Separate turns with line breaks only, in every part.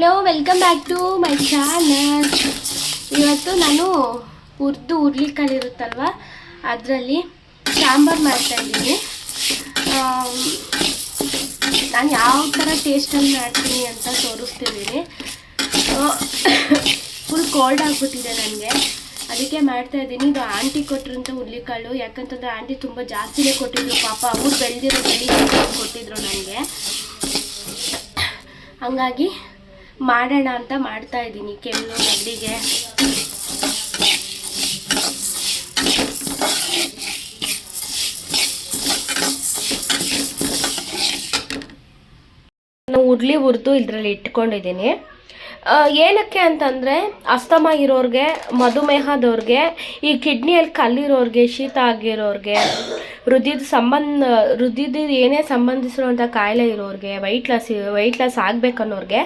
Hello welcome back to my channel ಇವತ್ತು ನಾನು ಉರ್ದು ಹುರ್ಲಿಕಾಳು ಇರುತ್ತಲ್ವ? ಅದರಲ್ಲಿ ಸಾಂಬಾರು ಮಾಡ್ತಾಯಿದ್ದೀನಿ ನಾನು ಯಾವ ಥರ ಟೇಸ್ಟಲ್ಲಿ ಮಾಡ್ತೀನಿ ಅಂತ ತೋರಿಸ್ತಿದ್ದೀನಿ ಫುಲ್ ಕೋಲ್ಡ್ ಆಗಿಬಿಟ್ಟಿದೆ ನನಗೆ ಅದಕ್ಕೆ ಮಾಡ್ತಾ ಇದ್ದೀನಿ. ಇದು ಆಂಟಿ ಕೊಟ್ಟಿರೋಂಥ ಹುರ್ಲಿಕಾಳು ಯಾಕಂತಂದರೆ ಆಂಟಿ ತುಂಬ ಜಾಸ್ತಿನೇ ಕೊಟ್ಟಿದ್ರು. ಪಾಪ ಅವ್ರು ಬೆಳೆದಿರೋ ಬೆಳಿ ಕೊಟ್ಟಿದ್ರು ನನಗೆ ಹಂಗಾಗಿ ಮಾಡೋಣ ಅಂತ ಮಾಡ್ತಾ ಇದ್ದೀನಿ ಕೆಮ್ಮು ನೆಗಡಿಗೆ. ನಾನು ಉಡ್ಲಿ ಹುರಿದು ಇದರಲ್ಲಿ ಇಟ್ಕೊಂಡಿದ್ದೀನಿ. ಏನಕ್ಕೆ ಅಂತಂದರೆ ಅಸ್ತಮ ಇರೋರಿಗೆ, ಮಧುಮೇಹದವ್ರಿಗೆ, ಈ ಕಿಡ್ನಿಯಲ್ಲಿ ಕಲ್ಲಿರೋರಿಗೆ, ಶೀತ ಆಗಿರೋರಿಗೆ ಹೃದಯದ ಸಂಬಂಧ ಹೃದಯದ ಏನೇ ಸಂಬಂಧಿಸಿರುವಂಥ ಕಾಯಿಲೆ ಇರೋರಿಗೆ ವೈಟ್ ಲಾಸ್ ವೈಟ್ ಲಾಸ್ ಆಗಬೇಕನ್ನೋರಿಗೆ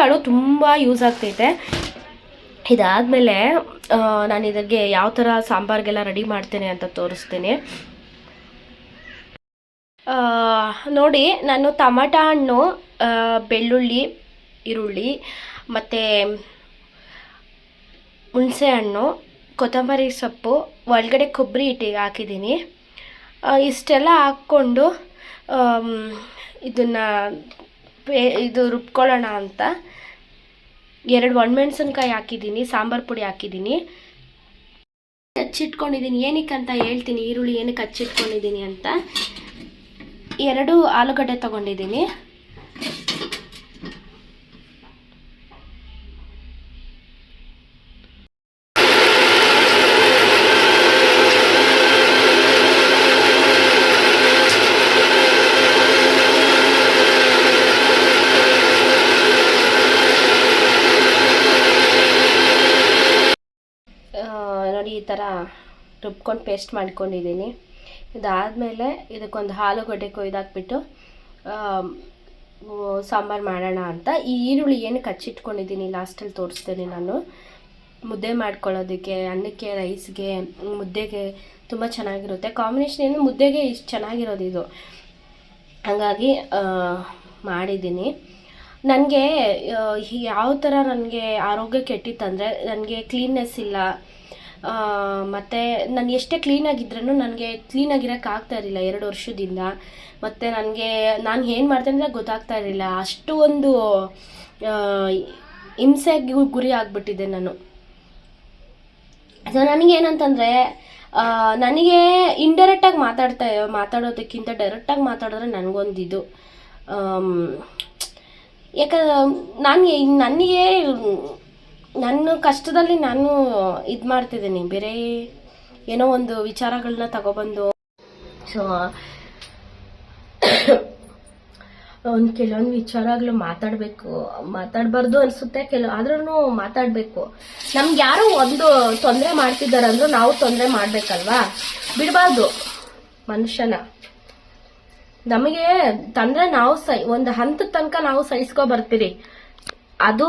ಕಾಳು ತುಂಬ ಯೂಸ್ ಆಗ್ತೈತೆ. ಇದಾದಮೇಲೆ ನಾನು ಇದಕ್ಕೆ ಯಾವ ಥರ ಸಾಂಬಾರಿಗೆಲ್ಲ ರೆಡಿ ಮಾಡ್ತೇನೆ ಅಂತ ತೋರಿಸ್ತೀನಿ. ನೋಡಿ, ನಾನು ಟಮಟ ಹಣ್ಣು ಬೆಳ್ಳುಳ್ಳಿ ಈರುಳ್ಳಿ, ಮತ್ತು ಹುಣಸೆ ಹಣ್ಣು ಕೊತ್ತಂಬರಿ ಸೊಪ್ಪು, ಒಳಗಡೆ ಕೊಬ್ಬರಿ ಹಿಟ್ಟಿಗೆ ಹಾಕಿದ್ದೀನಿ. ಇಷ್ಟೆಲ್ಲ ಹಾಕ್ಕೊಂಡು ಇದನ್ನು ಪೇ, ಇದು ರುಬ್ಕೊಳ್ಳೋಣ ಅಂತ. ಎರಡು ಒಣಮೆಣ್ಸಿನ್ಕಾಯಿ ಹಾಕಿದ್ದೀನಿ, ಸಾಂಬಾರು ಪುಡಿ ಹಾಕಿದ್ದೀನಿ. ಹಚ್ಚಿಟ್ಕೊಂಡಿದ್ದೀನಿ ಏನಕ್ಕೆ ಅಂತ ಹೇಳ್ತೀನಿ, ಈರುಳ್ಳಿ ಏನಕ್ಕೆ ಹಚ್ಚಿಟ್ಕೊಂಡಿದ್ದೀನಿ ಅಂತ. ಎರಡು ಆಲೂಗಡ್ಡೆ ತಗೊಂಡಿದ್ದೀನಿ ಆ, ನೋಡಿ ಈ ಥರ ರುಬ್ಕೊಂಡು ಪೇಸ್ಟ್ ಮಾಡ್ಕೊಂಡಿದ್ದೀನಿ. ಇದಾದಮೇಲೆ ಇದಕ್ಕೊಂದು ಆಲೂಗಡ್ಡೆ ಕೊಯ್ದಾಕ್ಬಿಟ್ಟು ಸಾಂಬಾರು ಮಾಡೋಣ ಅಂತ. ಈ ಈರುಳ್ಳಿ ಏನು ಕಚ್ಚಿಟ್ಕೊಂಡಿದ್ದೀನಿ, ಲಾಸ್ಟಲ್ಲಿ ತೋರಿಸ್ತೇನೆ ನಾನು. ಮುದ್ದೆ ಮಾಡ್ಕೊಳ್ಳೋದಕ್ಕೆ, ಅನ್ನಕ್ಕೆ, ರೈಸ್ಗೆ, ಮುದ್ದೆಗೆ ತುಂಬ ಚೆನ್ನಾಗಿರುತ್ತೆ. ಕಾಂಬಿನೇಷನ್ ಏನು ಮುದ್ದೆಗೆ ಇಷ್ಟು ಚೆನ್ನಾಗಿರೋದು ಇದು. ಹಾಗಾಗಿ ಮಾಡಿದ್ದೀನಿ. ನನಗೆ ಯಾವ ಥರ ನನಗೆ ಆರೋಗ್ಯ ಕೆಟ್ಟಿತ್ತಂದರೆ, ನನಗೆ ಕ್ಲೀನ್ನೆಸ್ ಇಲ್ಲ. ಮತ್ತು ನಾನು ಎಷ್ಟೇ ಕ್ಲೀನಾಗಿದ್ರೂ ನನಗೆ ಕ್ಲೀನಾಗಿರೋಕ್ಕೆ ಆಗ್ತಾ ಇರಲಿಲ್ಲ, ಎರಡು ವರ್ಷದಿಂದ. ಮತ್ತು ನನಗೆ, ನಾನು ಏನು ಮಾಡ್ತೇನೆ ಅಂದರೆ ಗೊತ್ತಾಗ್ತಾ ಇರಲಿಲ್ಲ. ಅಷ್ಟು ಒಂದು ಹಿಂಸೆಗೂ ಗುರಿ ಆಗಿಬಿಟ್ಟಿದ್ದೆ ನಾನು. ಸೊ ನನಗೇನಂತಂದರೆ ನನಗೆ ಇಂಡೈರೆಕ್ಟಾಗಿ ಮಾತಾಡ್ತಾ, ಮಾತಾಡೋದಕ್ಕಿಂತ ಡೈರೆಕ್ಟಾಗಿ ಮಾತಾಡಿದ್ರೆ ನನಗೊಂದಿದು. ಯಾಕಂದ್ರೆ, ನಾನು, ನನಗೆ ನನ್ನ ಕಷ್ಟದಲ್ಲಿ ನಾನು ಇದು ಮಾಡ್ತಿದ್ದೀನಿ. ಬೇರೆ ಏನೋ ಒಂದು ವಿಚಾರಗಳನ್ನ ತಗೊಬಂದು. ಸೊ ಒಂದು ಕೆಲವೊಂದು ವಿಚಾರಗಳು ಮಾತಾಡಬೇಕು. ಮಾತಾಡಬಾರ್ದು ಅನಿಸುತ್ತೆ. ಕೆಲ ಆದ್ರೂ ಮಾತಾಡಬೇಕು. ನಮ್ಗೆ ಯಾರು ಒಂದು ತೊಂದರೆ ಮಾಡ್ತಿದ್ದಾರೆ ಅಂದ್ರೂ ನಾವು ತೊಂದರೆ ಮಾಡಬೇಕಲ್ವಾ? ಬಿಡಬಾರ್ದು ಮನುಷ್ಯನ. ನಮಗೆ ತಂದ್ರೆ ನಾವು ಸೈ ಒಂದು ಹಂತದ ತನಕ ನಾವು ಸಹಿಸ್ಕೊ ಬರ್ತೀರಿ. ಅದು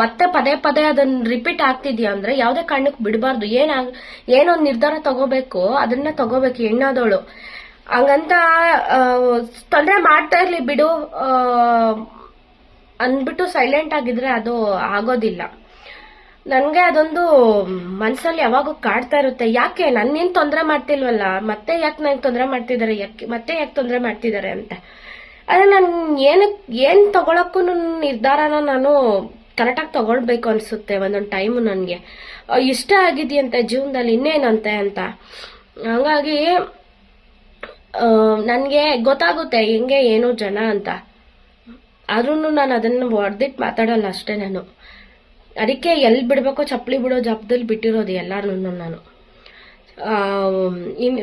ಮತ್ತೆ ಪದೇ ಪದೇ ಅದನ್ನ ರಿಪೀಟ್ ಆಗ್ತಿದ್ಯಾ ಅಂದ್ರೆ ಯಾವ್ದೇ ಕಾರಣಕ್ಕೆ ಬಿಡಬಾರ್ದು. ಏನಾಗ ಏನೊಂದು ನಿರ್ಧಾರ ತಗೋಬೇಕು, ಅದನ್ನ ತಗೋಬೇಕು ಹೆಣ್ಣಾದವಳು ಹಂಗಂತ ತೊಂದರೆ ಮಾಡ್ತಾ ಇರ್ಲಿ ಬಿಡು ಅಂದ್ಬಿಟ್ಟು ಸೈಲೆಂಟ್ ಆಗಿದ್ರೆ ಅದು ಆಗೋದಿಲ್ಲ. ನನಗೆ ಅದೊಂದು ಮನಸ್ಸಲ್ಲಿ ಯಾವಾಗೂ ಕಾಡ್ತಾ ಇರುತ್ತೆ. ಯಾಕೆ? ನನ್ನೇನು ತೊಂದರೆ ಮಾಡ್ತಿಲ್ವಲ್ಲ? ಮತ್ತೆ ಯಾಕೆ ನನಗೆ ತೊಂದರೆ ಮಾಡ್ತಿದ್ದಾರೆ? ಯಾಕೆ, ಮತ್ತೆ ಯಾಕೆ ತೊಂದರೆ ಮಾಡ್ತಿದ್ದಾರೆ ಅಂತ. ಅದೇ ನಾನು ಏನಕ್ಕೆ ಏನು ತಗೊಳಕ್ಕೂ ನಿರ್ಧಾರನ ನಾನು ಕರೆಕ್ಟಾಗಿ ತಗೊಳ್ಬೇಕು ಅನಿಸುತ್ತೆ ಒಂದೊಂದು ಟೈಮು ನನಗೆ. ಇಷ್ಟ ಆಗಿದೆಯಂತೆ ಜೀವನದಲ್ಲಿ, ಇನ್ನೇನಂತೆ ಅಂತ. ಹಂಗಾಗಿ ನನಗೆ ಗೊತ್ತಾಗುತ್ತೆ ಹೆಂಗೆ, ಏನು ಜನ ಅಂತ. ಆದ್ರೂ ನಾನು ಅದನ್ನು ಹೊಡೆದಿಟ್ಟು ಮಾತಾಡಲ್ಲ ಅಷ್ಟೇ ನಾನು. ಅದಕ್ಕೆ ಎಲ್ಲಿ ಬಿಡಬೇಕೋ, ಚಪ್ಪಲಿ ಬಿಡೋ ಜಪದಲ್ಲಿ ಬಿಟ್ಟಿರೋದು ಎಲ್ಲಾರು ನಾನು.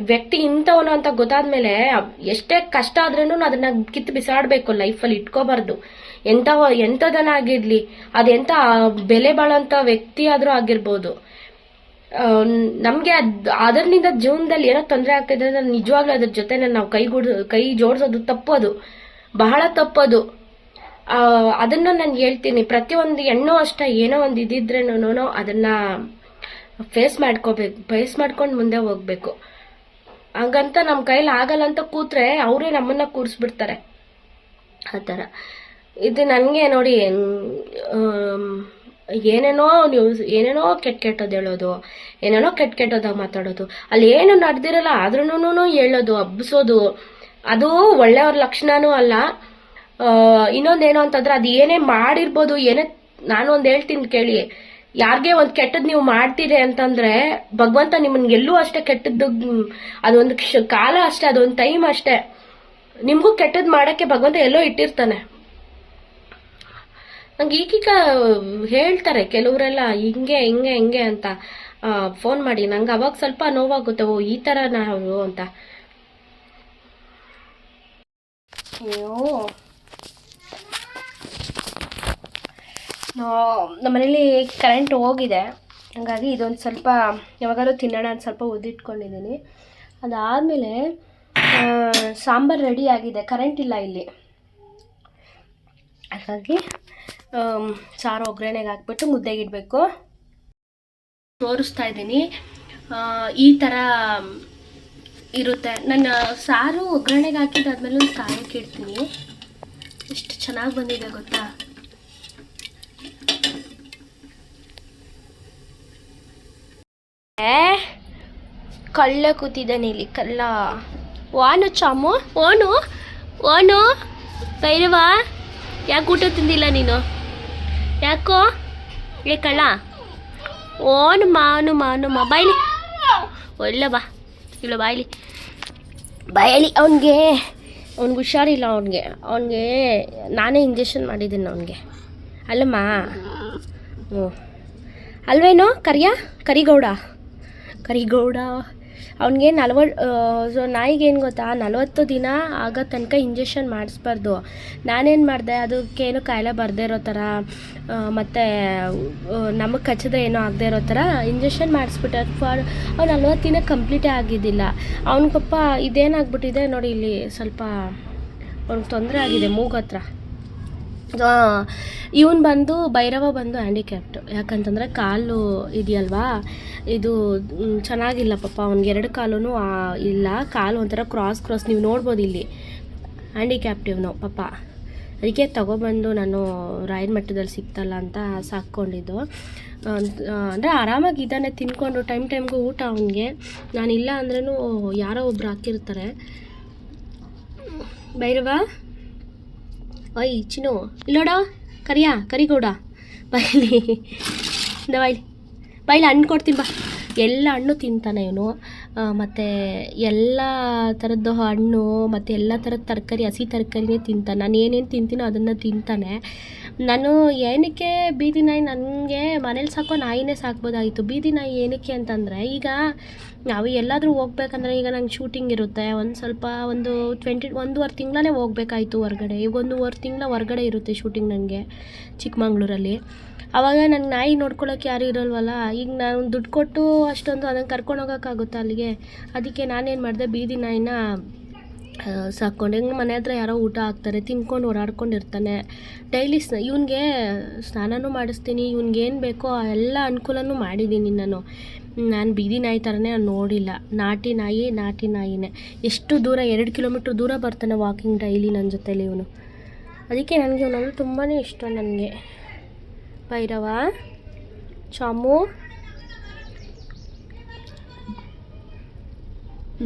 ವ್ಯಕ್ತಿ ಇಂಥವನು ಅಂತ ಗೊತ್ತಾದ್ಮೇಲೆ ಎಷ್ಟೇ ಕಷ್ಟ ಆದ್ರೂ ಅದನ್ನ ಕಿತ್ತು ಬಿಸಾಡಬೇಕು ಲೈಫಲ್ಲಿ ಇಟ್ಕೋಬಾರ್ದು. ಎಂಥವ ಎಂಥದನ ಆಗಿರ್ಲಿ ಅದೆಂಥ ಬೆಲೆ ಬಾಳೋಂಥ ವ್ಯಕ್ತಿ ಆದರೂ ಆಗಿರ್ಬೋದು. ನಮಗೆ ಅದು ಅದ್ ಅದರಿಂದ ಜೀವನದಲ್ಲಿ ಏನೋ ತೊಂದರೆ ಆಗ್ತಿದೆ ಅಂದ್ರೆ ನಿಜವಾಗ್ಲೂ ಅದ್ರ ಜೊತೆ ನಾವು ಕೈಗೂಡ್ ಕೈ ಜೋಡಿಸೋದು ತಪ್ಪೋದು. ಬಹಳ ತಪ್ಪೋದು. ಅದನ್ನ ನಾನು ಹೇಳ್ತೀನಿ. ಪ್ರತಿಯೊಂದು ಹೆಣ್ಣು ಅಷ್ಟೇ, ಏನೋ ಒಂದು ಇದಿದ್ರೇನು ಅದನ್ನ ಫೇಸ್ ಮಾಡ್ಕೋಬೇಕು ಫೇಸ್ ಮಾಡ್ಕೊಂಡು ಮುಂದೆ ಹೋಗ್ಬೇಕು. ಹಂಗಂತ ನಮ್ಮ ಕೈಲಿ ಆಗಲ್ಲ ಅಂತ ಕೂತ್ರೆ ಅವರೇ ನಮ್ಮನ್ನ ಕೂರಿಸ್ಬಿಡ್ತಾರೆ. ಆ ಥರ. ಇದು ನನಗೆ ನೋಡಿ ಏನೇನೋ ನ್ಯೂಸ್ ಏನೇನೋ ಕೆಟ್ಟ ಕೆಟ್ಟದ್ದು ಹೇಳೋದು, ಏನೇನೋ ಕೆಟ್ಟ ಕೆಟ್ಟದಾಗ ಮಾತಾಡೋದು. ಅಲ್ಲಿ ಏನು ನಡೆದಿರಲ್ಲ ಆದ್ರೂನು ಹೇಳೋದು, ಹಬ್ಬಿಸೋದು. ಅದು ಒಳ್ಳೆಯವ್ರ ಲಕ್ಷಣನೂ ಅಲ್ಲ. ಇನ್ನೊಂದು ಇನ್ನೊಂದೇನು ಅಂತಂದ್ರೆ ಅದು ಏನೇ ಮಾಡಿರ್ಬೋದು, ಏನೇ ನಾನು ಒಂದು ಹೇಳ್ತೀನಿ ಕೇಳಿ. ಯಾರಿಗೆ ಒಂದು ಕೆಟ್ಟದ್ದು ನೀವು ಮಾಡ್ತೀರಿ ಅಂತಂದ್ರೆ ಭಗವಂತ ನಿಮ್ಮನ್ನ ಎಲ್ಲೂ ಅಷ್ಟೇ ಕೆಟ್ಟದ್ದು ಅದೊಂದು ಕಾಲ ಅಷ್ಟೇ, ಅದೊಂದು ಟೈಮ್ ಅಷ್ಟೇ. ನಿಮಗೂ ಕೆಟ್ಟದ್ ಮಾಡಕ್ಕೆ ಭಗವಂತ ಎಲ್ಲೋ ಇಟ್ಟಿರ್ತಾನೆ. ನಂಗೆ ಈಗೀಗ ಹೇಳ್ತಾರೆ ಕೆಲವರೆಲ್ಲ, ಹಿಂಗೆ ಹಿಂಗೆ ಹಿಂಗೆ ಅಂತ. ಫೋನ್ ಮಾಡಿ, ನಂಗೆ ಅವಾಗ ಸ್ವಲ್ಪ ನೋವಾಗುತ್ತೆ, ಓ, ಈ ಥರ ನಾವು ಅಂತ. ಅಯ್ಯೋ. ನಮ್ಮನೇಲಿ ಕರೆಂಟ್ ಹೋಗಿದೆ. ಹಾಗಾಗಿ ಇದೊಂದು ಸ್ವಲ್ಪ, ಯಾವಾಗಾದ್ರೂ ತಿನ್ನೋಣ ಅಂತ ಸ್ವಲ್ಪ ಉದ್ದಿಟ್ಕೊಂಡಿದ್ದೀನಿ ಅದಾದಮೇಲೆ ಸಾಂಬಾರು ರೆಡಿ ಆಗಿದೆ. ಕರೆಂಟ್ ಇಲ್ಲ ಇಲ್ಲಿ. ಹಾಗಾಗಿ ಸಾರು ಒಗ್ಗರಣೆಗೆ ಹಾಕ್ಬಿಟ್ಟು ಮುದ್ದೆಗೆ ಇಡಬೇಕು. ತೋರಿಸ್ತಾ ಇದ್ದೀನಿ. ಈ ಥರ ಇರುತ್ತೆ. ನನ್ನ ಸಾರು ಒಗ್ಗರಣೆಗೆ ಹಾಕಿದ್ದಾದ್ಮೇಲೆ ಒಂದು ಸಾರು ಇಡ್ತೀನಿ ಎಷ್ಟು ಚೆನ್ನಾಗಿ ಬಂದಿದೆ ಗೊತ್ತಾ? ಕಳ್ಳ ಕೂತಿದ್ದಾನೆ ಇಲ್ಲಿ ಕಲ್ಲ ವಾನು, ಚಾಮು ಓನು ಓನು ಭೈರವ, ಯಾಕೆ ಊಟ ತಿಂದಿಲ್ಲ ನೀನು? ಯಾಕೋ? ಏ, ಕಳ್ಳ. ಓನು ಮಾನು ಮಾನು, ಮಾ, ಬಾಯ್ಲಿ. ಒಳ್ಳೆ ಬಾ ಇಲ್ಲ ಬಾಯ್ಲಿ. ಬಾಯಲಿ, ಅವನಿಗೆ. ಅವ್ನಿಗೆ ಹುಷಾರಿಲ್ಲ ಅವನಿಗೆ. ಅವನಿಗೆ ನಾನೇ ಇಂಜೆಕ್ಷನ್ ಮಾಡಿದ್ದೀನಿ ಅವನಿಗೆ. ಅಲ್ಲಮ್ಮ. ಹ್ಞೂ ಅಲ್ವೇನೋ, ಕರಿಯ? ಕರಿಗೌಡ? ಕರಿಗೌಡ ಅವನಿಗೆ ನಲ್ವ ಸೊ ನಾಯಿಗೆ ಏನು ಗೊತ್ತಾ, ನಲವತ್ತು ದಿನ ಆಗೋ ತನಕ ಇಂಜೆಕ್ಷನ್ ಮಾಡಿಸ್ಬಾರ್ದು. ನಾನೇನು ಮಾಡಿದೆ ಅದಕ್ಕೇನು ಕಾಯಿಲೆ ಬರದೇ ಇರೋ ಥರ ಮತ್ತು ನಮಗೆ ಕಚ್ಚದೆ ಏನೋ ಆಗದೆ ಇರೋ ಥರ ಇಂಜೆಕ್ಷನ್ ಮಾಡಿಸ್ಬಿಟ್ಟೆ ಫಾರ್, ಅವ್ನು ನಲ್ವತ್ತು ದಿನ ಕಂಪ್ಲೀಟೇ ಆಗಿದ್ದಿಲ್ಲ. ಅವ್ನಿಗಪ್ಪ ಇದೇನಾಗ್ಬಿಟ್ಟಿದೆ ನೋಡಿ ಇಲ್ಲಿ ಸ್ವಲ್ಪ, ಅವ್ನಿಗೆ ತೊಂದರೆ ಆಗಿದೆ ಮೂಗತ್ರ ಇವನು ಬಂದು, ಭೈರವ ಬಂದು ಹ್ಯಾಂಡಿಕ್ಯಾಪ್ಟು ಯಾಕಂತಂದರೆ ಕಾಲು ಇದೆಯಲ್ವಾ? ಇದು ಚೆನ್ನಾಗಿಲ್ಲ ಪಾಪ. ಅವ್ನಿಗೆ ಎರಡು ಕಾಲೂ ಇಲ್ಲ. ಕಾಲು ಒಂಥರ ಕ್ರಾಸ್ ಕ್ರಾಸ್ ನೀವು ನೋಡ್ಬೋದು ಇಲ್ಲಿ. ಹ್ಯಾಂಡಿಕ್ಯಾಪ್ಟ್ ಇವನು, ಪಾಪ. ಅದಕ್ಕೆ ತಗೊಬಂದು ನಾನು ರಾಯಲ್ ಮಟ್ಟದಲ್ಲಿ ಸಿಗ್ತಲ್ಲ ಅಂತ ಸಾಕ್ಕೊಂಡಿದ್ದು. ಅಂದರೆ ಆರಾಮಾಗಿದ್ದಾನೆ ತಿನ್ಕೊಂಡು, ಟೈಮ್ ಟೈಮ್ಗೂ ಊಟ ಅವನಿಗೆ. ಇಲ್ಲ ಅಂದ್ರೂ ಯಾರೋ ಒಬ್ರು ಹಾಕಿರ್ತಾರೆ. ಭೈರವ? ಓಯ್, ಚಿನ್ನು. ಇಲ್ಲೋಡ ಕರಿಯಾ, ಕರಿಗೌಡ. ಬಾಯ್ಲಿ ಇಂದ ಬಾಯ್ಲಿ ಬಾಯ್ಲಿ ಹಣ್ಣು ಕೊಡ್ತೀನಿ ಬಾ. ಎಲ್ಲ ಹಣ್ಣು ತಿಂತಾನೆ ಇವನು. ಮತ್ತು ಎಲ್ಲ ಥರದ್ದು ಹಣ್ಣು, ಮತ್ತು ಎಲ್ಲ ಥರದ ತರಕಾರಿ, ಹಸಿ ತರಕಾರಿನೇ ತಿಂತಾನೆ. ನಾನು ಏನೇನು ತಿಂತೀನೋ ಅದನ್ನು ತಿಂತಾನೆ. ನಾನು ಏನಕ್ಕೆ ಬೀದಿ ನಾಯಿ ನನಗೆ ಮನೇಲಿ ಸಾಕೋ ನಾಯಿನೇ ಸಾಕ್ಬೋದಾಗಿತ್ತು. ಬೀದಿ ನಾಯಿ ಏನಕ್ಕೆ ಅಂತಂದರೆ, ಈಗ ನಾವು ಎಲ್ಲಾದರೂ ಹೋಗ್ಬೇಕಂದ್ರೆ ಈಗ ನಂಗೆ ಶೂಟಿಂಗ್ ಇರುತ್ತೆ. ಒಂದು ಸ್ವಲ್ಪ ಒಂದು ಟ್ವೆಂಟಿ ಒಂದೂವರೆ ತಿಂಗಳೇ ಹೋಗ್ಬೇಕಾಯ್ತು ಹೊರ್ಗಡೆ. ಈಗ ಒಂದೂವರೆ ತಿಂಗಳ ಹೊರ್ಗಡೆ ಇರುತ್ತೆ ಶೂಟಿಂಗ್ ನನಗೆ ಚಿಕ್ಕಮಂಗ್ಳೂರಲ್ಲಿ. ಆವಾಗ ನಂಗೆ ನಾಯಿ ನೋಡ್ಕೊಳ್ಳೋಕೆ ಯಾರು ಇರೋಲ್ವಲ್ಲ? ಈಗ ನಾನು ದುಡ್ಡು ಕೊಟ್ಟು ಅಷ್ಟೊಂದು ಅದನ್ನು ಕರ್ಕೊಂಡು ಹೋಗೋಕ್ಕಾಗುತ್ತಾ ಅಲ್ಲಿಗೆ? ಅದಕ್ಕೆ ನಾನೇನು ಮಾಡಿದೆ, ಬೀದಿ ನಾಯಿನ ಆ, ಸಾಕ್ಕೊಂಡು ಹೆಂಗೆ ಮನೆ ಹತ್ರ ಯಾರೋ ಊಟ ಹಾಕ್ತಾರೆ ತಿನ್ಕೊಂಡು ಓಡಾಡ್ಕೊಂಡಿರ್ತಾನೆ ಡೈಲಿ ಸ್ನ ಇವನಿಗೆ ಸ್ನಾನನೂ ಮಾಡಿಸ್ತೀನಿ ಇವನಿಗೆ ಏನು ಬೇಕೋ ಆ ಎಲ್ಲ ಅನುಕೂಲನೂ ಮಾಡಿದ್ದೀನಿ ನಾನು. ನಾನು ಬೀದಿ ನಾಯಿ ಥರನೇ ನಾನು ನೋಡಿಲ್ಲ. ನಾಟಿ ನಾಯಿ ನಾಟಿ ನಾಯಿನೇ. ಎಷ್ಟು ದೂರ ಎರಡು ಕಿಲೋಮೀಟ್ರ್ ದೂರ ಬರ್ತಾನೆ ವಾಕಿಂಗ್ ಡೈಲಿ ನನ್ನ ಜೊತೇಲಿ ಇವನು. ಅದಕ್ಕೆ ನನಗೆ ಇವನಂದ್ರೆ ತುಂಬಾ ಇಷ್ಟ ನನಗೆ. ಭೈರವ ಚಾಮು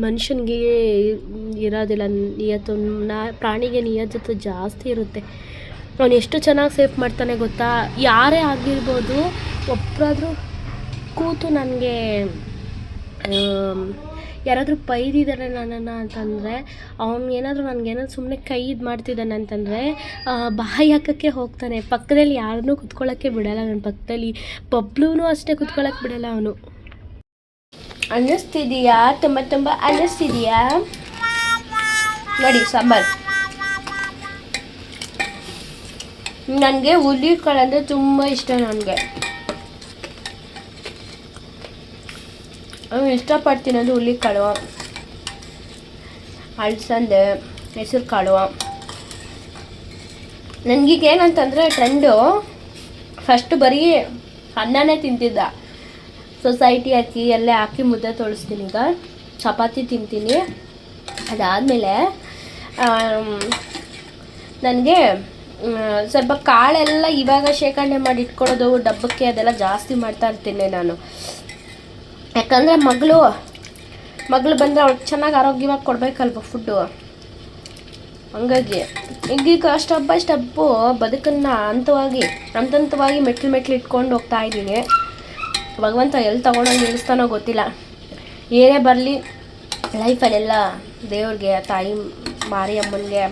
ಮನುಷ್ಯನಿಗೆ ಇರೋದಿಲ್ಲ, ನಿಯತ್ತು, ನಾ, ಪ್ರಾಣಿಗೆ ನಿಯತ್ತು ಜಾಸ್ತಿ ಇರುತ್ತೆ. ಅವನು ಎಷ್ಟು ಚೆನ್ನಾಗಿ ಸೇಫ್ ಮಾಡ್ತಾನೆ ಗೊತ್ತಾ? ಯಾರೇ ಆಗಿರ್ಬೋದು ಒಬ್ಬರಾದ್ರೂ ಕೂತು ನನಗೆ ಯಾರಾದರೂ ಬೈದಿದ್ದಾರೆ ನನ್ನನ್ನು ಅಂತಂದರೆ, ಅವ್ನು ಏನಾದರೂ ನನಗೇನಾದ್ರು ಸುಮ್ಮನೆ ಕೈ ಇದು ಮಾಡ್ತಿದ್ದಾನೆ ಅಂತಂದರೆ ಬಾಯಿ ಹಾಕೋಕ್ಕೆ ಹೋಗ್ತಾನೆ. ಪಕ್ಕದಲ್ಲಿ ಯಾರನ್ನೂ ಕುತ್ಕೊಳ್ಳೋಕ್ಕೆ ಬಿಡಲ್ಲ. ನನ್ನ ಪಕ್ಕದಲ್ಲಿ ಬಬ್ಲೂ ಅಷ್ಟೇ ಕುತ್ಕೊಳ್ಳೋಕ್ಕೆ ಬಿಡೋಲ್ಲ ಅವನು. ಅನ್ನಿಸ್ತಿದೀಯಾ ತುಂಬ ತುಂಬ ಅನ್ನಿಸ್ತಿದೆಯಾ ನೋಡಿ, ಸಾಂಬಾರು. ನನಗೆ ಹುಲಿ ಕಾಳು ಅಂದರೆ ತುಂಬ ಇಷ್ಟ ನನಗೆ. ಇಷ್ಟಪಡ್ತೀನಿ ಅಂದರೆ ಹುಲಿ ಕಾಳು ಅಳಸಂದೆ ಹೆಸರು ಕಾಳು ನನಗೀಗ ಏನಂತಂದರೆ ಟ್ರೆಂಡು ಫಸ್ಟ್ ಬರೀ ಅನ್ನನೇ ತಿಂತಿದ್ದ. ಸೊಸೈಟಿ ಹಾಕಿ ಎಲ್ಲೇ ಹಾಕಿ ಮುದ್ದೆ ತೊಳಿಸ್ತೀನಿ ಈಗ. ಚಪಾತಿ ತಿಂತೀನಿ. ಅದಾದಮೇಲೆ ನನಗೆ ಸ್ವಲ್ಪ ಕಾಳೆಲ್ಲ ಇವಾಗ ಶೇಖರಣೆ ಮಾಡಿ ಇಟ್ಕೊಳ್ಳೋದು, ಡಬ್ಬಕ್ಕೆ ಅದೆಲ್ಲ ಜಾಸ್ತಿ ಮಾಡ್ತಾ ಇರ್ತೀನಿ ನಾನು. ಯಾಕಂದರೆ ಮಗಳು ಮಗಳು ಬಂದರೆ ಅವ್ಳಿಗೆ ಚೆನ್ನಾಗಿ ಆರೋಗ್ಯವಾಗಿ ಕೊಡಬೇಕಲ್ವ ಫುಡ್ಡು ಹಂಗಾಗಿ, ಈಗೀಗ ಸ್ಟೆಪ್ ಬೈ ಸ್ಟೆಪ್ಪು ಬದುಕನ್ನು ಹಂತವಾಗಿ ಹಂತ ಹಂತವಾಗಿ ಮೆಟ್ಲು ಮೆಟ್ಲು ಇಟ್ಕೊಂಡು ಹೋಗ್ತಾ ಇದ್ದೀನಿ. ಭಗವಂತ ಎಲ್ಲಿ ತಗೊಂಡೋಗಿ ನಿಲ್ಲಿಸ್ತಾನೋ ಗೊತ್ತಿಲ್ಲ. ಏನೇ ಬರಲಿ ಲೈಫಲ್ಲೆಲ್ಲ ದೇವ್ರಿಗೆ, ತಾಯಿ ಮಾರಿಯಮ್ಮನಿಗೆ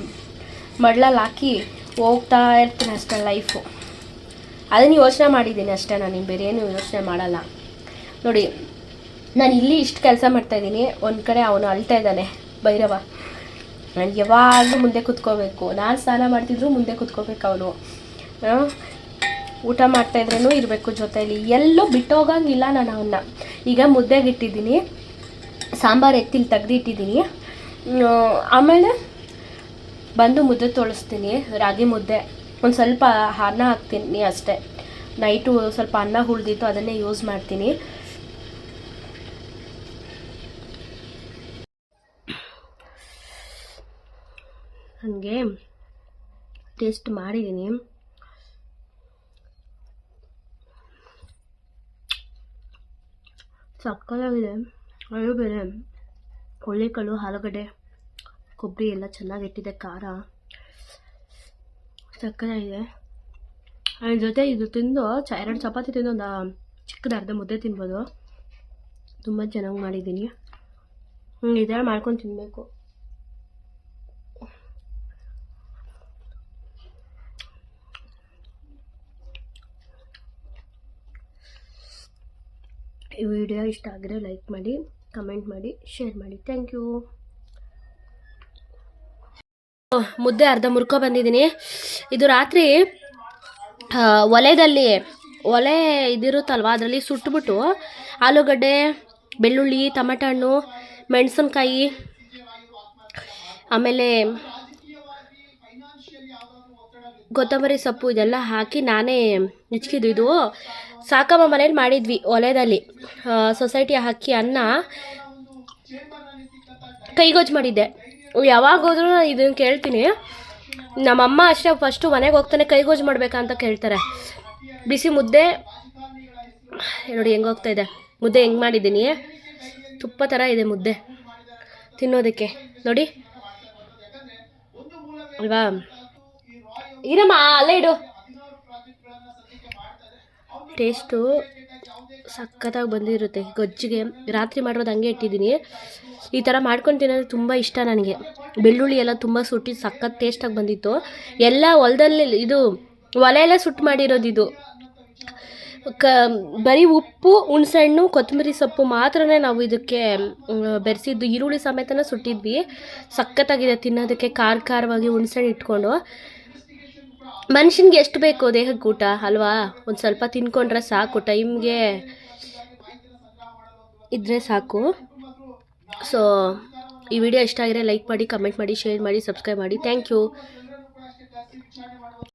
ಮಡ್ಲಲ್ಲಿ ಹಾಕಿ ಹೋಗ್ತಾ ಇರ್ತೀನಿ ಅಷ್ಟೇ ಲೈಫು ಅದನ್ನು ಯೋಚನೆ ಮಾಡಿದ್ದೀನಿ ಅಷ್ಟೇ ನಾನು ಬೇರೆ ಏನು ಯೋಚನೆ ಮಾಡಲ್ಲ. ನೋಡಿ, ನಾನು ಇಲ್ಲಿ ಇಷ್ಟು ಕೆಲಸ ಮಾಡ್ತಾಯಿದ್ದೀನಿ ಒಂದು ಕಡೆ ಅವನು ಅಳ್ತಾ ಇದ್ದಾನೆ, ಭೈರವ. ನಾನು ಯಾವಾಗಲೂ ಮುಂದೆ ಕುತ್ಕೋಬೇಕು. ನಾನು ಸ್ನಾನ ಮಾಡ್ತಿದ್ರು ಮುಂದೆ ಕುತ್ಕೋಬೇಕು ಅವನು. ಊಟ ಮಾಡ್ತಾ ಇದ್ರೂ ಇರಬೇಕು ಜೊತೆಯಲ್ಲಿ ಎಲ್ಲೂ ಬಿಟ್ಟೋಗಂಗಿಲ್ಲ ನಾನು ಅವನ್ನ ಈಗ ಮುದ್ದೆಗೆ ಇಟ್ಟಿದ್ದೀನಿ, ಸಾಂಬಾರು ಎತ್ತಿಲಿ ತೆಗ್ದಿಟ್ಟಿದ್ದೀನಿ. ಆಮೇಲೆ ಬಂದು ಮುದ್ದೆ ತೊಳಿಸ್ತೀನಿ, ರಾಗಿ ಮುದ್ದೆ. ಒಂದು ಸ್ವಲ್ಪ ಅನ್ನ ಹಾಕ್ತೀನಿ ಅಷ್ಟೇ. ನೈಟು ಸ್ವಲ್ಪ ಅನ್ನ ಉಳ್ದಿತ್ತು ಅದನ್ನೇ ಯೂಸ್ ಮಾಡ್ತೀನಿ. ನನಗೆ ಟೇಸ್ಟ್ ಮಾಡಿದ್ದೀನಿ. ಸಕ್ಕತ್ತಾಗಿದೆ. ಅದು ಬೇರೆ ಹುಳ್ಳಿಕಾಳು ಆಲೂಗಡ್ಡೆ, ಕೊಬ್ಬರಿ ಎಲ್ಲ ಚೆನ್ನಾಗಿ ಇಟ್ಟಿದೆ, ಖಾರ. ಸಕ್ಕತ್ತಾಗಿದೆ. ಅದ್ರ ಜೊತೆ ಇದು ತಿಂದು, ಚ, ಎರಡು ಚಪಾತಿ ತಿಂದು ಒಂದು ಚಿಕ್ಕದ ಅರ್ಧ ಮುದ್ದೆ ತಿನ್ಬೋದು. ತುಂಬ ಚೆನ್ನಾಗಿ ಮಾಡಿದ್ದೀನಿ. ಥರ ಮಾಡ್ಕೊಂಡು ತಿನ್ನಬೇಕು ಈ ವಿಡಿಯೋ ಇಷ್ಟ ಆಗಿದ್ರೆ ಲೈಕ್ ಮಾಡಿ, ಕಮೆಂಟ್ ಮಾಡಿ, ಶೇರ್ ಮಾಡಿ. ಥ್ಯಾಂಕ್ ಯು ಮುದ್ದೆ ಅರ್ಧ ಮುರ್ಕೊ ಬಂದಿದ್ದೀನಿ. ಇದು ರಾತ್ರಿ ಒಲೆದಲ್ಲಿ, ಒಲೆ ಇದಿರುತ್ತಲ್ವ, ಅದರಲ್ಲಿ ಸುಟ್ಬಿಟ್ಟು ಆಲೂಗಡ್ಡೆ, ಬೆಳ್ಳುಳ್ಳಿ, ಟಮಟ ಹಣ್ಣು, ಮೆಣಸಿನ್ಕಾಯಿ, ಆಮೇಲೆ ಕೊತ್ತಂಬರಿ ಸೊಪ್ಪು ಇದೆಲ್ಲ ಹಾಕಿ ನಾನೇ ಹೆಚ್ಕಿದ್ದು. ಇದು ಸಾಕಮ್ಮ ಮನೇಲಿ ಮಾಡಿದ್ವಿ ಒಲೆದಲ್ಲಿ. ಸೊಸೈಟಿ ಹಾಕಿ ಅನ್ನ ಕೈಗೊಜ್ಜು ಮಾಡಿದ್ದೆ. ಯಾವಾಗ ಹೋದ್ರೂ ನಾನು ಇದನ್ನು ಕೇಳ್ತೀನಿ. ನಮ್ಮಮ್ಮ ಅಷ್ಟೇ ಫಸ್ಟು ಮನೆಗೆ ಹೋಗ್ತಾನೆ ಕೈಗೊಜ್ಜು ಮಾಡಬೇಕಂತ ಕೇಳ್ತಾರೆ. ಬಿಸಿ ಮುದ್ದೆ, ನೋಡಿ ಹೆಂಗೆ ಹೋಗ್ತಾ ಇದೆ. ಮುದ್ದೆ ಹೆಂಗೆ ಮಾಡಿದ್ದೀನಿ? ತುಪ್ಪ ಥರ ಇದೆ ಮುದ್ದೆ. ತಿನ್ನೋದಕ್ಕೆ. ನೋಡಿ. ಅಲ್ವಾ? ಇರಮ್ಮ, ಅಲ್ಲೇ ಇಡು. ಟೇಸ್ಟು ಸಖತ್ತಾಗಿ ಬಂದಿರುತ್ತೆ. ಗೊಜ್ಜಿಗೆ ರಾತ್ರಿ ಮಾಡಿರೋದು ಹಂಗೆ ಇಟ್ಟಿದ್ದೀನಿ. ಈ ಥರ ಮಾಡ್ಕೊಂಡು ತಿನ್ನೋದು ತುಂಬ ಇಷ್ಟ ನನಗೆ. ಬೆಳ್ಳುಳ್ಳಿ ಎಲ್ಲ ತುಂಬ ಸುಟ್ಟಿ ಸಖತ್ ಟೇಸ್ಟಾಗಿ ಬಂದಿತ್ತು. ಎಲ್ಲ ಹೊಲದಲ್ಲಿ ಇದು ಒಲೆ ಎಲ್ಲ ಸುಟ್ಟು ಮಾಡಿರೋದು ಇದು. ಕ, ಬರೀ ಉಪ್ಪು, ಹುಣ್ಸೆಹಣ್ಣು, ಕೊತ್ತಂಬರಿ ಸೊಪ್ಪು ಮಾತ್ರನೇ ನಾವು ಇದಕ್ಕೆ ಬೆರೆಸಿದ್ದು. ಈರುಳ್ಳಿ ಸಮೇತನ ಸುಟ್ಟಿದ್ವಿ. ಸಖತ್ತಾಗಿದೆ ತಿನ್ನೋದಕ್ಕೆ, ಖಾರ ಖಾರವಾಗಿ ಹುಣ್ಸೆಹಣ್ಣು ಇಟ್ಕೊಂಡು. ಮನುಷ್ಯನಿಗೆ ಎಷ್ಟು ಬೇಕು ದೇಹಕ್ಕೆ ಊಟ, ಅಲ್ವಾ? ಒಂದು ಸ್ವಲ್ಪ ತಿನ್ಕೊಂಡ್ರೆ ಸಾಕು, ಟೈಮ್ಗೆ ಇದ್ದರೆ ಸಾಕು. ಸೊ ಈ ವಿಡಿಯೋ ಇಷ್ಟ ಆಗಿದ್ರೆ ಲೈಕ್ ಮಾಡಿ, ಕಮೆಂಟ್ ಮಾಡಿ, ಶೇರ್ ಮಾಡಿ, ಸಬ್ಸ್ಕ್ರೈಬ್ ಮಾಡಿ. Thank you